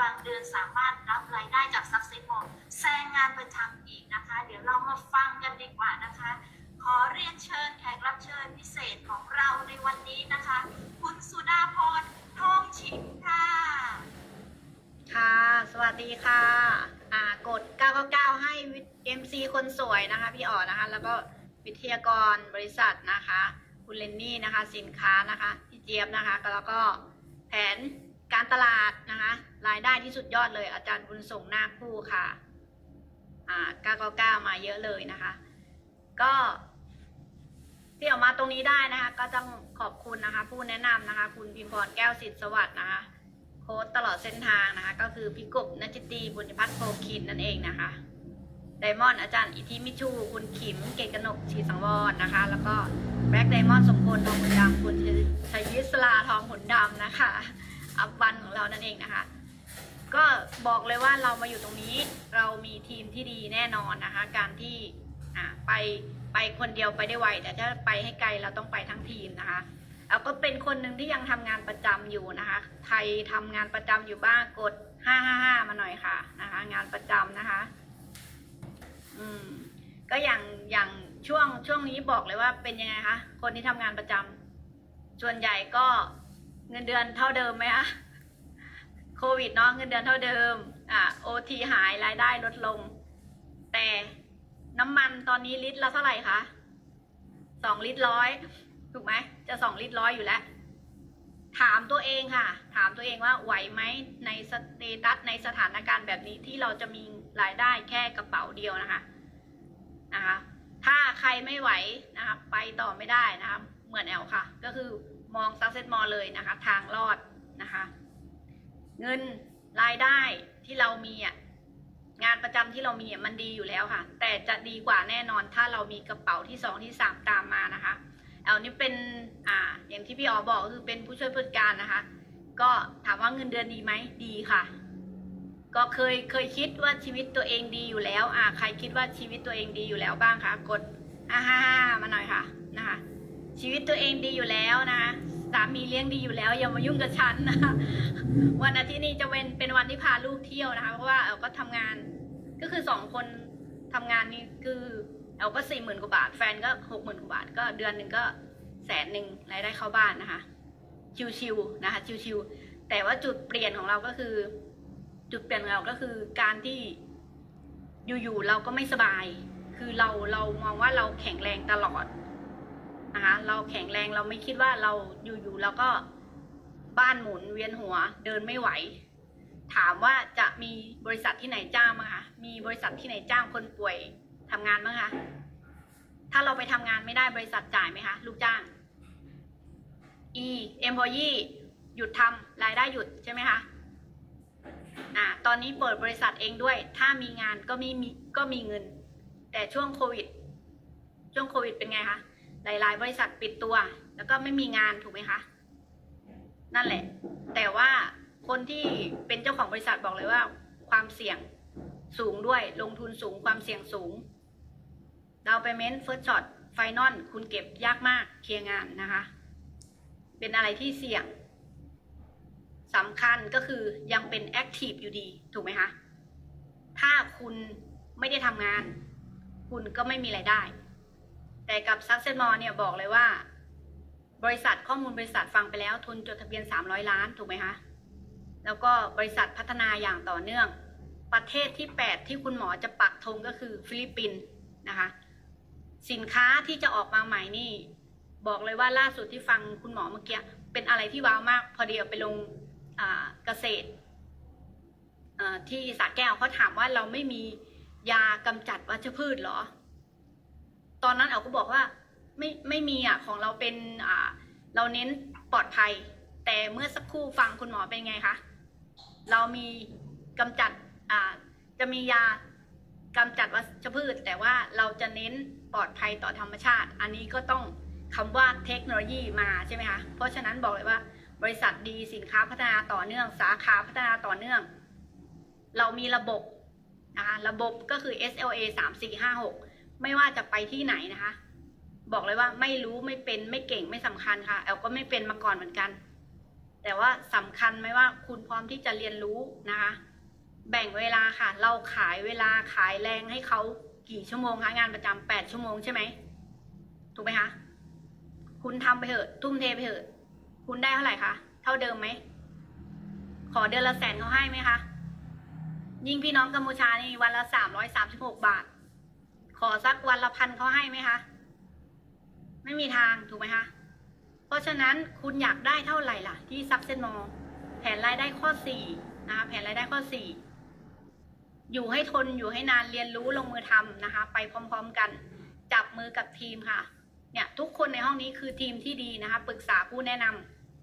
บางเดือนสามารถรับรายได้จากซักเซ s มอลแซงงานประจำอีกนะคะ เดี๋ยวเรามาฟังกันดีกว่านะคะ ขอเรียนเชิญแขกรับเชิญพิเศษของเราในวันนี้นะคะ คุณสุดาพรทองชิมค่ะค่ะ สวัสดีค่ะอ่ากด 999 ให้ MC คนสวยนะคะ พี่อ๋อนะคะ แล้วก็วิทยากรบริษัทนะคะ คุณเลนนี่นะคะ สินค้านะคะ พี่เจี๊ยบนะคะ แล้วก็แผน การตลาดนะคะรายได้ที่สุดยอดเลย อาจารย์บุญส่งนาคผู้ค่ะอ่า999 มาเยอะเลยนะคะ ก็ที่ออกมาตรงนี้ได้นะคะ ก็ต้องขอบคุณนะคะ ผู้แนะนำนะคะ คุณพิมพรแก้วสิทธิ์สวัสดิ์นะคะ โค้ดตลอดเส้นทางนะคะ ก็คือพี่กบนัจจิตีบุญพัฒน์โพคินนั่นเองนะคะไดมอนด์อาจารย์อิทธิมิชู คุณขิม เกตกนกชีสังวรนะคะ แล้วก็แบล็กไดมอนด์สมพลทองหุนดำคุณชัยยิสลาทองหุนดำนะคะ อัพวันของเรานั่นเองนะคะ ก็บอกเลยว่าเรามาอยู่ตรงนี้เรามีทีมที่ดีแน่นอนนะคะ การที่อ่าไปไปคนเดียวไปได้ไว แต่ถ้าไปให้ไกลเราต้องไปทั้งทีมนะคะแล้วก็เป็นคนหนึ่งที่ยังทำงานประจำอยู่นะคะ ไทยทำงานประจำอยู่บ้างกด555มาหน่อยค่ะนะคะ งานประจำนะคะ อืม ก็อย่างอย่างช่วงช่วงนี้บอกเลยว่าเป็นยังไงคะคนที่ทำงานประจำส่วนใหญ่ก็ เงินเดือนเท่าเดิมไหมคะโควิดเนาะเงินเดือนเท่าเดิม อ่าโอทีหายรายได้ลดลง แต่น้ำมันตอนนี้ลิตรละเท่าไหร่คะสองลิตรร้อยถูกไหมจะสองลิตรร้อยอยู่แล้ว ถามตัวเองค่ะ ถามตัวเองว่าไหวไหมในสเตตัสในสถานการณ์แบบนี้ที่เราจะมีรายได้แค่กระเป๋าเดียวนะคะนะคะ ถ้าใครไม่ไหวนะคะไปต่อไม่ได้นะคะเหมือนแอลค่ะ ก็คือ มองซักเซ็ตมอลเลยนะคะ ทางรอดนะคะ เงินรายได้ที่เรามีอะงานประจำที่เรามีอะมันดีอยู่แล้วค่ะ แต่จะดีกว่าแน่นอนถ้าเรามีกระเป๋าที่สองที่สามตามมานะคะแอลนี่เป็นอ่าอย่างที่พี่อ๋อบอกคือเป็นผู้ช่วยผู้จัดการนะคะ ก็ถามว่าเงินเดือนดีไหมดีค่ะ ก็เคยเคยคิดว่าชีวิตตัวเองดีอยู่แล้ว อ่าใครคิดว่าชีวิตตัวเองดีอยู่แล้วบ้างคะกดอ่าฮ่ามาหน่อยค่ะนะคะ ชีวิตตัวเองดีอยู่แล้วนะสามีเลี้ยงดีอยู่แล้วอย่ามายุ่งกับฉันนะวันอาทิตย์นี้จะเป็นเป็นวันที่พาลูกเที่ยวนะคะ เพราะว่าเอลก็ทำงาน ก็คือสองคนทำงานนี่คือเอลก็สี่หมื่นกว่าบาท แฟนก็หกหมื่นกว่าบาท ก็เดือนหนึ่งก็แสนหนึ่งรายได้เข้าบ้านนะคะ ชิวๆนะคะ ชิวๆแต่ว่าจุดเปลี่ยนของเราก็คือ จุดเปลี่ยนของเราก็คือการที่อยู่ๆเราก็ไม่สบาย คือเราเรามองว่าเราแข็งแรงตลอด นะคะ เราแข็งแรงเราไม่คิดว่าเราอยู่ๆเราก็บ้านหมุนเวียนหัวเดินไม่ไหว ถามว่าจะมีบริษัทที่ไหนจ้างมั้งคะมีบริษัทที่ไหนจ้างคนป่วยทำงานมั้งคะถ้าเราไปทำงานไม่ได้บริษัทจ่ายไหมคะลูกจ้าง E employee หยุดทำรายได้หยุดใช่ไหมคะอ่าตอนนี้เปิดบริษัทเองด้วย ถ้ามีงานก็มีมีก็มีเงิน แต่ช่วงโควิด ช่วงโควิดเป็นไงคะ หลาย ๆ บริษัทปิดตัว แล้วก็ไม่มีงานถูกไหมคะ นั่นแหละ แต่ว่าคนที่เป็นเจ้าของบริษัทบอกเลยว่า ความเสี่ยงสูงด้วย ลงทุนสูงความเสี่ยงสูงดาวไปเมนต์เฟิร์สช็อตไฟนอลคุณเก็บยากมากเคลียร์งานนะคะ เป็นอะไรที่เสี่ยงสำคัญก็คือยังเป็นแอคทีฟอยู่ดี ถูกไหมคะ ถ้าคุณไม่ได้ทำงาน คุณก็ไม่มีไรายได้ แต่กับซักเซนมอเนี่ยบอกเลยว่า บริษัทข้อมูลบริษัทฟังไปแล้ว ทุนจดทะเบียน 300 ล้านถูกไหมคะ แล้วก็บริษัทพัฒนาอย่างต่อเนื่อง ประเทศที่ 8 ที่คุณหมอจะปักธงก็คือฟิลิปปินส์นะคะ สินค้าที่จะออกมาใหม่นี่ บอกเลยว่าล่าสุดที่ฟังคุณหมอเมื่อกี้เป็นอะไรที่ว้าวมาก พอดีเอาไปลงเกษตรที่สระแก้วเขาถามว่าเราไม่มียากำจัดวัชพืชเหรอ ตอนนั้นเอาก็บอกว่าไม่ไม่มีอะของเราเป็นอ่าเราเน้นปลอดภัย แต่เมื่อสักครู่ฟังคุณหมอเป็นไงคะเรามีกำจัดอ่าจะมียากำจัดวัชพืช แต่ว่าเราจะเน้นปลอดภัยต่อธรรมชาติ อันนี้ก็ต้องคำว่าเทคโนโลยีมาใช่ไหมคะเพราะฉะนั้นบอกเลยว่าบริษัทดีสินค้าพัฒนาต่อเนื่อง สาขาพัฒนาต่อเนื่อง เรามีระบบนะคะระบบก็คือ SLA 3 4 5 6 ไม่ว่าจะไปที่ไหนนะคะ บอกเลยว่าไม่รู้ไม่เป็นไม่เก่งไม่สำคัญค่ะ แอลก็ไม่เป็นมาก่อนเหมือนกัน แต่ว่าสำคัญไหมว่าคุณพร้อมที่จะเรียนรู้นะคะ แบ่งเวลาค่ะ เราขายเวลาขายแรงให้เขากี่ชั่วโมงคะงานประจำแปดชั่วโมงใช่ไหมถูกไหมคะคุณทำไปเถอะ ทุ่มเทไปเถอะ คุณได้เท่าไหร่คะเท่าเดิมไหมขอเดือนละแสนเขาให้ไหมคะยิ่งพี่น้องกัมพูชานี่วันละสามร้อยสามสิบหกบาท ขอสักวันละพันเขาให้ไหมคะ ไม่มีทางถูกไหมคะ เพราะฉะนั้นคุณอยากได้เท่าไหร่ล่ะ ที่ซักเซนมอแผนรายได้ข้อสี่นะคะแผนรายได้ข้อสี่อยู่ให้ทนอยู่ให้นานเรียนรู้ลงมือทำนะคะ ไปพร้อม ๆกัน จับมือกับทีมค่ะ เนี่ย ทุกคนในห้องนี้คือทีมที่ดีนะคะปรึกษาผู้แนะน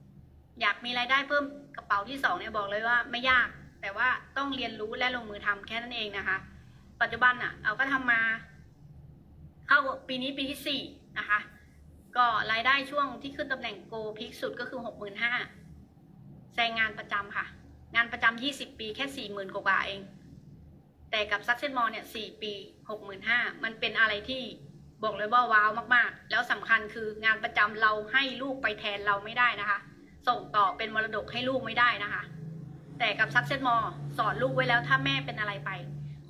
ำอยากมีรายได้เพิ่มกระเป๋าที่สองเนี่ยบอกเลยว่าไม่ยาก แต่ว่าต้องเรียนรู้และลงมือทำแค่นั้นเองนะคะ ปัจจุบันอะเอาก็ทำมา เข้าปีนี้ปีที่สี่นะคะ ก็รายได้ช่วงที่ขึ้นตำแหน่งโกพีคสุดก็คือหกหมื่นห้าแซงงานประจำค่ะ งานประจำยี่สิบปีแค่สี่หมื่นกว่าเอง แต่กับซักเซนมอลเนี่ยสี่ปีหกหมื่นห้ามันเป็นอะไรที่บอกเลยว่าว้าวมากๆ แล้วสำคัญคืองานประจำเราให้ลูกไปแทนเราไม่ได้นะคะ ส่งต่อเป็นมรดกให้ลูกไม่ได้นะคะ แต่กับซักเซนมอลสอนลูกไว้แล้วถ้าแม่เป็นอะไรไป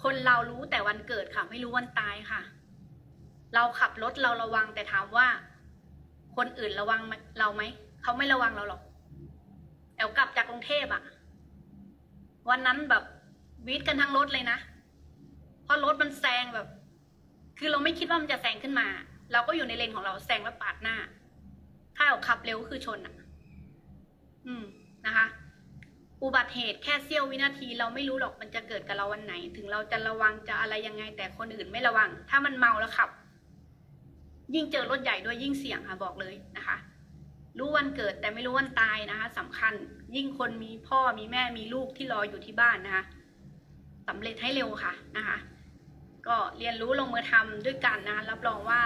คนเรารู้แต่วันเกิดค่ะ ไม่รู้วันตายค่ะ เราขับรถเราระวังแต่ถามว่า คนอื่นระวังเราไหมเขาไม่ระวังเราหรอกแอลกลับจากกรุงเทพอะวันนั้นแบบวีดกันทั้งรถเลยนะเพราะรถมันแซงแบบ คือเราไม่คิดว่ามันจะแซงขึ้นมา เราก็อยู่ในเลนของเราแซงแล้วปาดหน้า ถ้าเราขับเร็วคือชนอะอืมนะคะ อุบัติเหตุแค่เสี้ยววินาที เราไม่รู้หรอกมันจะเกิดกับเราวันไหน ถึงเราจะระวังจะอะไรยังไง แต่คนอื่นไม่ระวัง ถ้ามันเมาแล้วขับ ยิ่งเจอรถใหญ่ด้วยยิ่งเสี่ยงค่ะบอกเลยนะคะ รู้วันเกิดแต่ไม่รู้วันตายนะคะสำคัญยิ่งคนมีพ่อมีแม่มีลูกที่รออยู่ที่บ้านนะคะสำเร็จให้เร็วค่ะนะคะ ก็เรียนรู้ลงมือทำด้วยกันนะรับรองว่า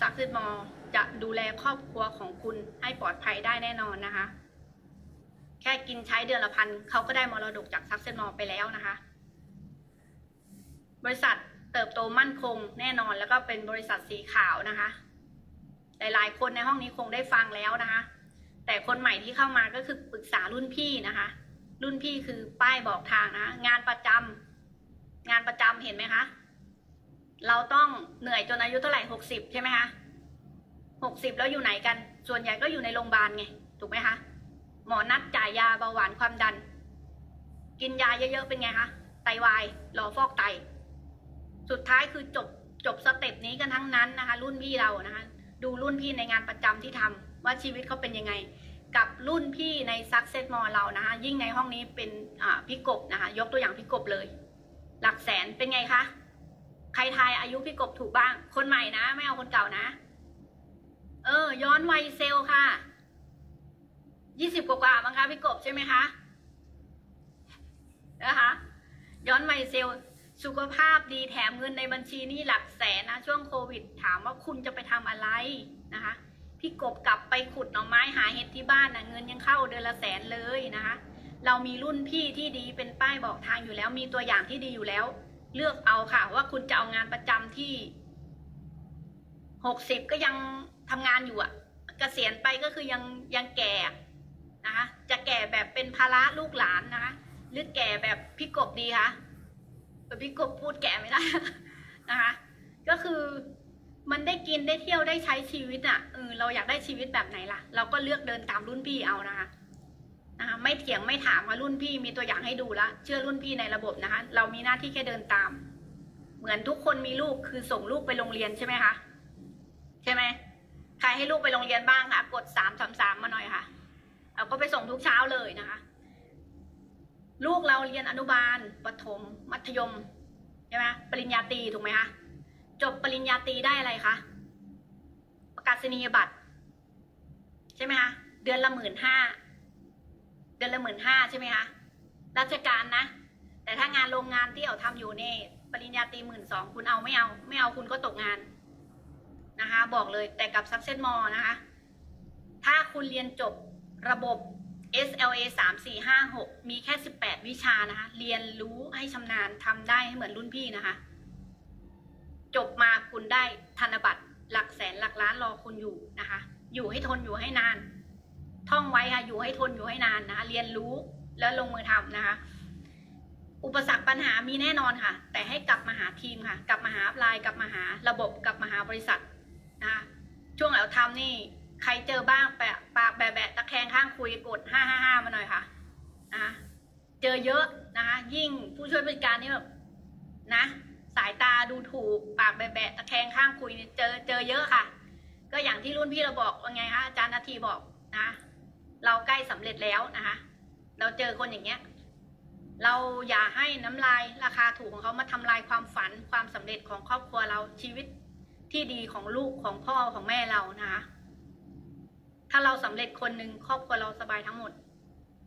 ซักซิ d มอจะดูแลครอบครัวของคุณให้ปลอดภัยได้แน่นอนนะคะ แค่กินใช้เดือนละพันเขาก็ได้มรดกจากซักเซนมอไปแล้วนะคะ บริษัท เติบโตมั่นคงแน่นอนแล้วก็เป็นบริษัทสีขาวนะคะ หลายๆ คนในห้องนี้คงได้ฟังแล้วนะคะ แต่คนใหม่ที่เข้ามาก็คือปรึกษารุ่นพี่นะคะ รุ่นพี่คือป้ายบอกทางนะะงานประจำงานประจำเห็นไหมคะ เราต้องเหนื่อยจนอายุเท่าไหร่หกสิบใช่ไหมคะหกสิบแล้วอยู่ไหนกัน ส่วนใหญ่ก็อยู่ในโรงพยาบาลไง ถูกไหมคะ หมอนัดจ่ายยาเบาหวานความดัน กินยาเยอะๆเป็นไงคะ ไตวาย หลอฟอกไต สุดท้ายคือจบจบสเต็ปนี้กันทั้งนั้นนะคะ รุ่นพี่เรานะคะ ดูรุ่นพี่ในงานประจำที่ทำว่าชีวิตเขาเป็นยังไง กับรุ่นพี่ในซักเซตมอลเรานะคะ ยิ่งในห้องนี้เป็นอ่าพี่กบนะคะ ยกตัวอย่างพี่กบเลย หลักแสนเป็นไงคะใครทายอายุพี่กบถูกบ้าง คนใหม่นะ ไม่เอาคนเก่านะ เออ ย้อนวัยเซลค่ะยี่สิบกว่ามั้งคะพี่กบใช่ไหมคะนะคะย้อนวัยเซล สุขภาพดีแถมเงินในบัญชีนี่หลักแสนนะช่วงโควิด ถามว่าคุณจะไปทำอะไรนะคะ พี่กบกลับไปขุดหน่อไม้หาเห็ดที่บ้านนะเงินยังเข้าเดือนละแสนเลยนะคะ เรามีรุ่นพี่ที่ดีเป็นป้ายบอกทางอยู่แล้ว มีตัวอย่างที่ดีอยู่แล้ว เลือกเอาค่ะ ว่าคุณจะเอางานประจำที่หกสิบก็ยังทำงานอยู่อะเกษียณไปก็คือยังยังแก่นะคะจะแก่แบบเป็นภาระลูกหลานนะคะหรือแก่แบบพี่กบดีคะ แต่พี่กบพูดแก่ไม่ได้ นะคะ ก็คือมันได้กินได้เที่ยวได้ใช้ชีวิตอะ่ะเออเราอยากได้ชีวิตแบบไหนล่ะ เราก็เลือกเดินตามรุ่นพี่เอานะคะนะคะไม่เถียงไม่ถามว่ารุ่นพี่มีตัวอย่างให้ดูละเชื่อรุ่นพี่ในระบบนะคะ เรามีหน้าที่แค่เดินตาม เหมือนทุกคนมีลูกคือส่งลูกไปโรงเรียนใช่ไหมคะใช่ไหมใครให้ลูกไปโรงเรียนบ้างคะกดสามสามสามมาหน่อยค่ะเราก็ไปส่งทุกเช้าเลยนะคะ ลูกเราเรียนอนุบาลประถม มัธยมใช่ไหมปริญญาตรีถูกไหมคะจบปริญญาตรีได้อะไรคะประกาศนียบัตร ใช่ไหมคะเดือนละหมื่นห้าเดือนละหมื่นห้าใช่ไหมคะราชการนะ แต่ถ้างานโรงงานที่เอาทำอยู่เนี่ยปริญญาตรีหมื่นสองคุณเอาไม่เอา ไม่เอาคุณก็ตกงานนะคะ บอกเลยแต่กับ Success m o นะคะ ถ้าคุณเรียนจบระบบ SLA 3 4 5 6 มีแค่ 18 วิชานะคะ เรียนรู้ให้ชำนาญทำได้ให้เหมือนรุ่นพี่นะคะ จบมาคุณได้ธนบัตรหลักแสนหลักล้านรอคุณอยู่นะคะ อยู่ให้ทนอยู่ให้นาน ท่องไว้ค่ะ อยู่ให้ทนอยู่ให้นานนะคะ เรียนรู้แล้วลงมือทำนะคะ อุปสรรคปัญหามีแน่นอนค่ะ แต่ให้กลับมาหาทีมค่ะ กลับมาหาไลน์กลับมาหาระบบกลับมาหาบริษัทนะคะ ช่วงเราทำนี่ ใครเจอบ้างแปะปากแบะแบะตะแคงข้างคุยกดห้าห้าห้ามาหน่อยค่ะนะคะเจอเยอะนะคะยิ่งผู้ช่วยบริการนี่แบบนะ สายตาดูถูกปากแบะแบะตะแคงข้างคุยเนี่ยเจอเจอเยอะค่ะ ก็อย่างที่รุ่นพี่เราบอกว่าไงคะอาจารย์นาทีบอกนะเราใกล้สำเร็จแล้วนะคะ เราเจอคนอย่างเงี้ย เราอย่าให้น้ำลายราคาถูกของเขามาทำลายความฝันความสำเร็จของครอบครัวเราชีวิตที่ดีของลูกของพ่อของแม่เรานะคะ ถ้าเราสำเร็จคนหนึ่งครอบครัวเราสบายทั้งหมด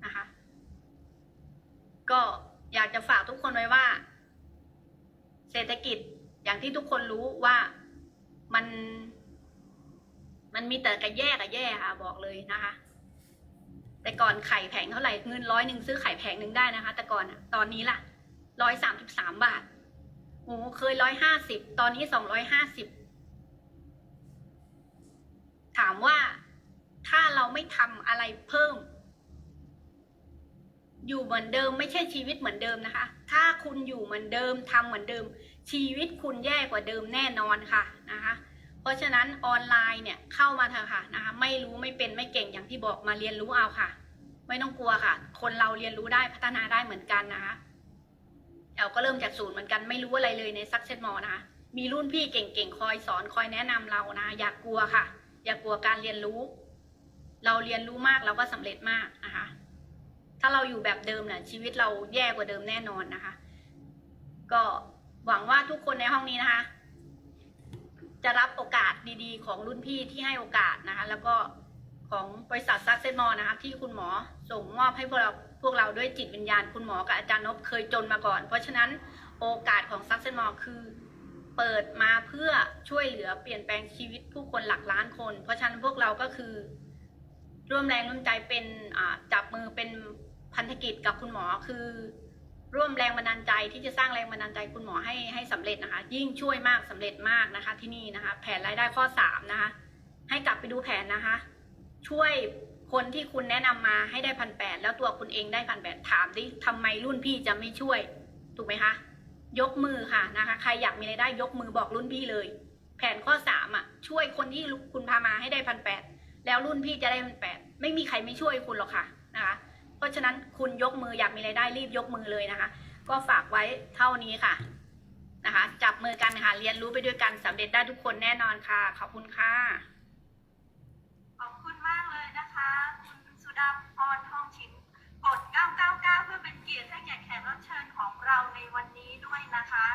นะคะ ก็อยากจะฝากทุกคนไว้ว่า เศรษฐกิจอย่างที่ทุกคนรู้ว่ามัน มันมีแต่กับแย่กับแย่ค่ะ บอกเลยนะคะ แต่ก่อนไข่แผงเท่าไหร่เงินร้อยหนึ่งซื้อไข่แผงหนึ่งได้นะคะ แต่ก่อนตอนนี้ล่ะร้อยสามสิบสามบาทโอ้เคยร้อยห้าสิบตอนนี้สองร้อยห้าสิบถามว่า ถ้าเราไม่ทำอะไรเพิ่ม อยู่เหมือนเดิมไม่ใช่ชีวิตเหมือนเดิมนะคะ ถ้าคุณอยู่เหมือนเดิมทำเหมือนเดิม ชีวิตคุณแย่กว่าเดิมแน่นอนค่ะนะคะเพราะฉะนั้นออนไลน์เนี่ยเข้ามาเถอะค่ะนะคะไม่รู้ไม่เป็นไม่เก่งอย่างที่บอกมาเรียนรู้เอาค่ะ ไม่ต้องกลัวค่ะ คนเราเรียนรู้ได้พัฒนาได้เหมือนกันนะคะเราก็เริ่มจากศูนย์เหมือนกันไม่รู้อะไรเลยในซักเซตมอนะคะมีรุ่นพี่เก่งๆ คอยสอนคอยแนะนำเรานะ อย่ากกลัวค่ะ อย่ากลัวการเรียนรู้ เราเรียนรู้มากเราก็สำเร็จมากนะคะ ถ้าเราอยู่แบบเดิมเนี่ยชีวิตเราแย่กว่าเดิมแน่นอนนะคะ ก็หวังว่าทุกคนในห้องนี้นะคะ จะรับโอกาสดีๆ ของรุ่นพี่ที่ให้โอกาสนะคะ แล้วก็ของบริษัทซักเซนมอนะคะที่คุณหมอส่งมอบให้พวกเราพวกเราด้วยจิตวิญญาณ คุณหมอกับอาจารย์นพเคยจนมาก่อน เพราะฉะนั้นโอกาสของซักเซนมอคือเปิดมาเพื่อช่วยเหลือเปลี่ยนแปลงชีวิตผู้คนหลักล้านคน เพราะฉะนั้นพวกเราก็คือ ร่วมแรงร่วมใจเป็นจับมือเป็นพันธกิจกับคุณหมอคือ ร่วมแรงบันดาลใจที่จะสร้างแรงบันดาลใจคุณหมอให้ให้สำเร็จนะคะ ยิ่งช่วยมากสำเร็จมากนะคะ ที่นี่นะคะ แผนรายได้ข้อสามนะคะ ให้กลับไปดูแผนนะคะ ช่วยคนที่คุณแนะนำมาให้ได้พันแปดแล้วตัวคุณเองได้พันแปดถามดิทำไมรุ่นพี่จะไม่ช่วย ถูกไหมคะ ยกมือค่ะนะคะ ใครอยากมีรายได้ยกมือบอกรุ่นพี่เลย แผนข้อสามอะช่วยคนที่คุณพามาให้ได้พันแปดแล้วรุ่นพี่จะได้พันแปด ไม่มีใครไม่ช่วยคุณหรอกค่ะนะคะ เพราะฉะนั้นคุณยกมืออยากมีไรายได้รีบยกมือเลยนะคะ ก็ฝากไว้เท่านี้ค่ะนะคะ จับมือกันค่ะเรียนรู้ไปด้วยกันสำเร็จได้ทุกคนแน่นอนค่ะ ขอบคุณค่ะ ขอบคุณมากเลยนะคะ คุณสุดาพรทองชินกด 999 เพื่อเป็นเกียรติให้แก่แขกรับเชิญของเราในวันนี้ด้วยนะคะ